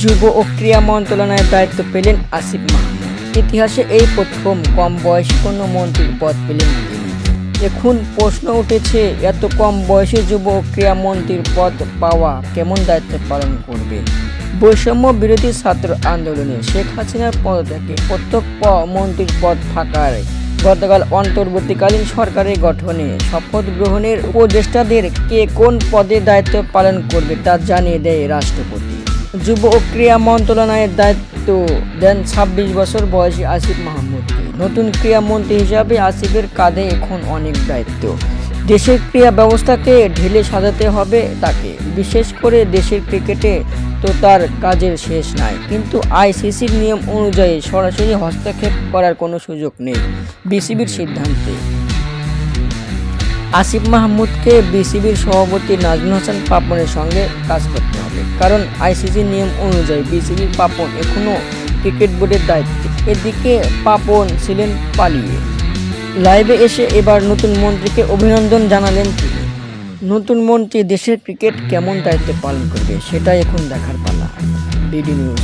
যুব ও ক্রীড়া মন্ত্রণালয়ের দায়িত্ব পেলেন আসিফ মাহমুদ। ইতিহাসে এই প্রথম কম বয়সী কোনো মন্ত্রীর পদ পেলেন এখন প্রশ্ন উঠেছে, এত কম বয়সে যুব ও ক্রীড়া মন্ত্রীর পদ পাওয়া কেমন দায়িত্ব পালন করবে? বৈষম্য বিরোধী ছাত্র আন্দোলনে শেখ হাসিনার পদ থেকে প্রত্যক্ষ মন্ত্রীর পদ থাকার গতকাল অন্তর্বর্তীকালীন সরকারের গঠনে শপথ গ্রহণের উপদেষ্টাদের কে কোন পদে দায়িত্ব পালন করবে তা জানিয়ে দেয় রাষ্ট্রপতি। যুব ও ক্রীড়া মন্ত্রণালয়ের দায়িত্ব দেন ছাব্বিশ বছর বয়সী আসিফ মাহমুদকে নতুন ক্রীড়া মন্ত্রী হিসাবে আসিফের কাঁধে এখন অনেক দায়িত্ব। দেশের ক্রীড়া ব্যবস্থাকে ঢেলে সাজাতে হবে তাকে। বিশেষ করে দেশের ক্রিকেটে তো তার কাজের শেষ নাই। কিন্তু আইসিসির নিয়ম অনুযায়ী সরাসরি হস্তক্ষেপ করার কোনো সুযোগ নেই। বিসিবির সিদ্ধান্তে আসিফ মাহমুদকে বিসিবির সভাপতি নাজমুল হাসান পাপনের সঙ্গে কাজ করতে হবে। কারণ আইসিসির নিয়ম অনুযায়ী বিসিবির পাপন এখনও ক্রিকেট বোর্ডের দায়িত্বে। এদিকে পাপন ছিলেন পালিয়ে। লাইভে এসে এবার নতুন মন্ত্রীকে অভিনন্দন জানালেন তিনি। নতুন মন্ত্রী দেশের ক্রিকেট কেমন দায়িত্ব পালন করবে সেটাই এখন দেখার পালা। BD news.